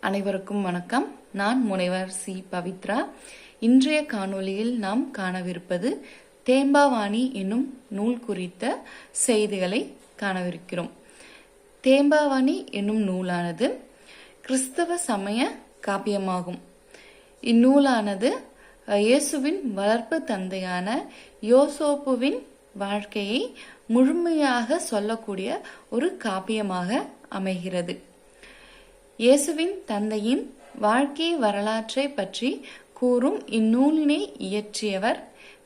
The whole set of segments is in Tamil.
அனைவருக்கும் வணக்கம். நான் முனைவர் சி. பவித்ரா. இன்றைய காணொளியில் நாம் காணவிருப்பது தேம்பாவாணி என்னும் நூல் குறித்த செய்திகளை காணவிருக்கிறோம். தேம்பாவாணி என்னும் நூலானது கிறிஸ்தவ சமய காப்பியமாகும். இந்நூலானது இயேசுவின் வளர்ப்பு தந்தையான யோசோப்புவின் வாழ்க்கையை முழுமையாக சொல்லக்கூடிய ஒரு காப்பியமாக அமைகிறது. இயேசுவின் தந்தையின் வாழ்க்கை வரலாற்றை பற்றி கூறும் இந்நூலினை இயற்றியவர்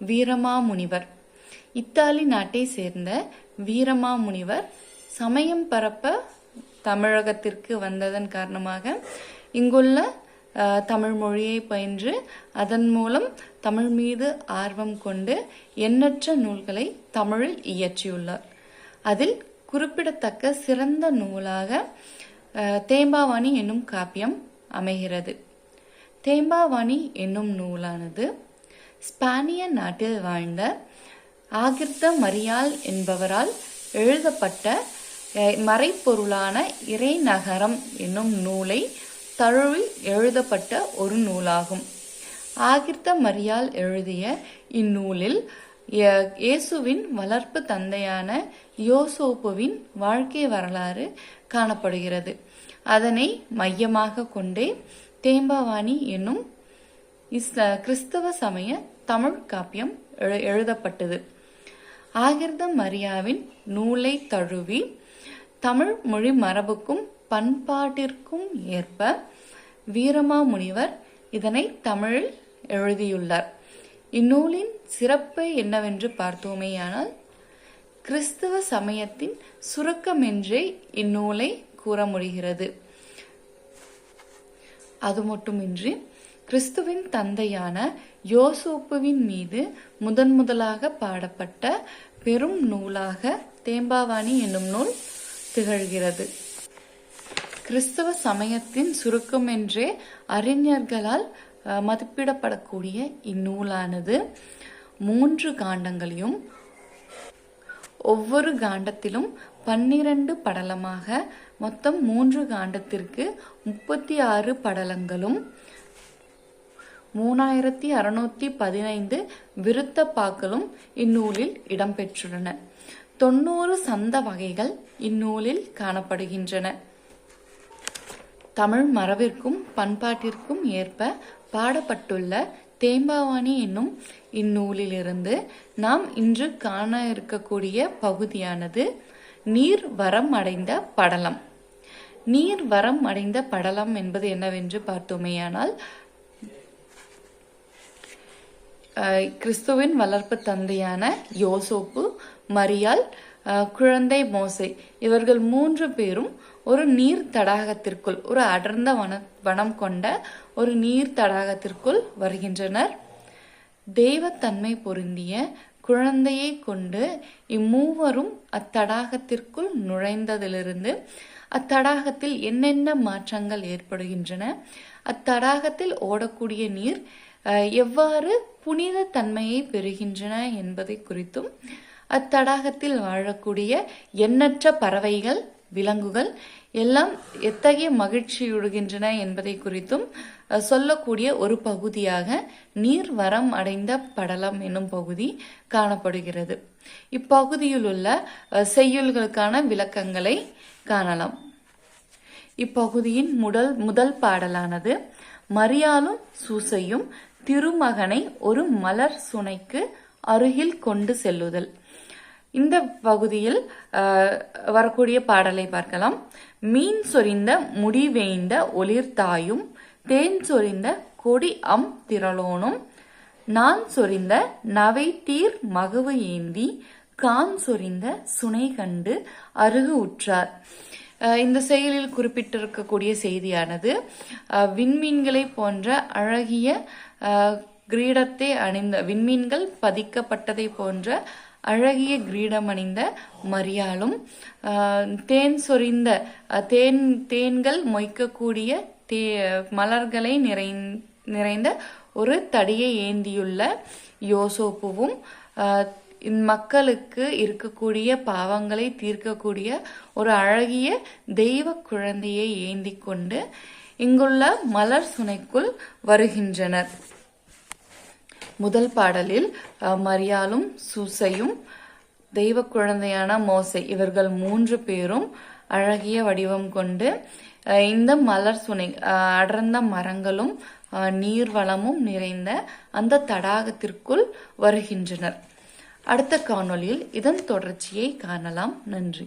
வீரமாமுனிவர். இத்தாலி நாட்டை சேர்ந்த வீரமாமுனிவர் சமயம் பரப்ப தமிழகத்திற்கு வந்ததன் காரணமாக இங்குள்ள தமிழ் மொழியை பயின்று அதன் மூலம் தமிழ் மீது ஆர்வம் கொண்டு எண்ணற்ற நூல்களை தமிழில் இயற்றியுள்ளார். அதில் குறிப்பிடத்தக்க சிறந்த நூலாக தேம்பாவாணி என்னும் காப்பியம் அமைகிறது. தேம்பாவாணி என்னும் நூலானது ஸ்பானிய நாட்டில் வாழ்ந்த ஆகிர்த மரியால் என்பவரால் எழுதப்பட்ட மறைப்பொருளான இறைநகரம் என்னும் நூலை தழுவி எழுதப்பட்ட ஒரு நூலாகும். ஆகிர்த மரியால் எழுதிய இந்நூலில் இயேசுவின் வளர்ப்பு தந்தையான யோசோப்புவின் வாழ்க்கை வரலாறு காணப்படுகிறது. அதனை மையமாக கொண்டே தேம்பாவாணி என்னும் இஸ் கிறிஸ்தவ சமய தமிழ் காப்பியம் எழு- எழுதப்பட்டது. ஆகிர்த மரியாவின் நூலை தழுவி தமிழ் மொழி மரபுக்கும் பண்பாட்டிற்கும் ஏற்ப வீரமாமுனிவர் இதனை தமிழில் எழுதியுள்ளார். இந்நூலின் சிறப்பை என்னவென்று பார்த்தோமேயானால் கிறிஸ்தவ சமயத்தின் சுருக்கமென்றே இந்நூலை கூற முடிகிறது. அது மட்டுமின்றி கிறிஸ்துவின் தந்தையான யோசோப்புவின் மீது முதன் முதலாக பாடப்பட்ட பெரும் நூலாக தேம்பாவாணி என்னும் நூல் திகழ்கிறது. கிறிஸ்தவ சமயத்தின் சுருக்கம் என்றே அறிஞர்களால் மதிப்பிடப்படக்கூடிய இந்நூலானது மூன்று காண்டங்களையும் ஒவ்வொரு காண்டத்திலும் பன்னிரண்டு படலமாக மொத்தம் மூன்று காண்டத்திற்கு முப்பத்தி ஆறு படலங்களும் மூணாயிரத்தி அறுநூத்தி பதினைந்து விருத்தப்பாக்களும் இந்நூலில் இடம்பெற்றுள்ளன. தொண்ணூறு சந்த வகைகள் இந்நூலில் காணப்படுகின்றன. தமிழ் மரபிற்கும் பண்பாட்டிற்கும் ஏற்ப பாடப்பட்டுள்ள தேம்பாவாணி என்னும் இந்நூலிலிருந்து நாம் இன்று காண இருக்கக்கூடிய பகுதியானது நீர் வரம் அடைந்த படலம். நீர் வரம் அடைந்த படலம் என்பது என்னவென்று பார்த்தோமேயானால் அஹ், கிறிஸ்துவின் வளர்ப்பு தந்தையான யோசோப்பு மரியால் குழந்தை மோசை இவர்கள் மூன்று பேரும் ஒரு நீர் தடாகத்திற்குள் ஒரு அடர்ந்த வன வனம் கொண்ட ஒரு நீர் தடாகத்திற்குள் வருகின்றனர். தெய்வத்தன்மை பொருந்திய குழந்தையை கொண்டு இம்மூவரும் அத்தடாகத்திற்குள் நுழைந்ததிலிருந்து அத்தடாகத்தில் என்னென்ன மாற்றங்கள் ஏற்படுகின்றன அத்தடாகத்தில் ஓடக்கூடிய நீர் எவ்வாறு புனித தன்மையை பெறுகின்றன என்பதை குறித்தும் அத்தடாகத்தில் வாழக்கூடிய எண்ணற்ற பறவைகள் விலங்குகள் எல்லாம் எத்தகைய மகிழ்ச்சியுடுகின்றன என்பதை குறித்தும் சொல்லக்கூடிய ஒரு பகுதியாக நீர் வரம் அடைந்த படலம் என்னும் பகுதி காணப்படுகிறது. இப்பகுதியில் உள்ள செய்யுள்களுக்கான விளக்கங்களை காணலாம். இப்பகுதியின் முதல் முதல் பாடலானது மரியாளும் சூசையும் திருமகனை ஒரு மலர் சுனைக்கு அருகில் கொண்டு செல்லுதல். இந்த பகுதியில் அஹ், வரக்கூடிய பாடலை பார்க்கலாம். மீன் சொரிந்த முடிவேய்ந்த ஒளிர்தாயும் தேன் சொரிந்த கொடி அம் திரளோனும் நான் சொரிந்த நவை தீர் மகவு ஏந்தி கான் சொரிந்த சுனை கண்டு அருகு உற்றார். அஹ் இந்த செயலில் குறிப்பிட்டிருக்கக்கூடிய செய்தியானது விண்மீன்களை போன்ற அழகிய அஹ், கிரீடத்தை அணிந்த விண்மீன்கள் பதிக்கப்பட்டதை போன்ற அழகிய கிரீடம் அணிந்த மரியாளும் தேன் சொரிந்த தேன் தேன்கள் மொய்க்கக்கூடிய தே மலர்களை நிறை நிறைந்த ஒரு தடியை ஏந்தியுள்ள யோசோப்புவும் மக்களுக்கு இருக்கக்கூடிய பாவங்களை தீர்க்கக்கூடிய ஒரு அழகிய தெய்வ குழந்தையை ஏந்தி கொண்டு இங்குள்ள மலர் சுனைக்குள் வருகின்றனர். முதல் பாடலில் மரியாலும் சூசையும் தெய்வ குழந்தையான மோசை இவர்கள் மூன்று பேரும் அழகிய வடிவம் கொண்டு இந்த மலர் சுனை அடர்ந்த மரங்களும் நீர்வளமும் நிறைந்த அந்த தடாகத்திற்குள் வருகின்றனர். அடுத்த காணொளியில் இதன் தொடர்ச்சியை காணலாம். நன்றி.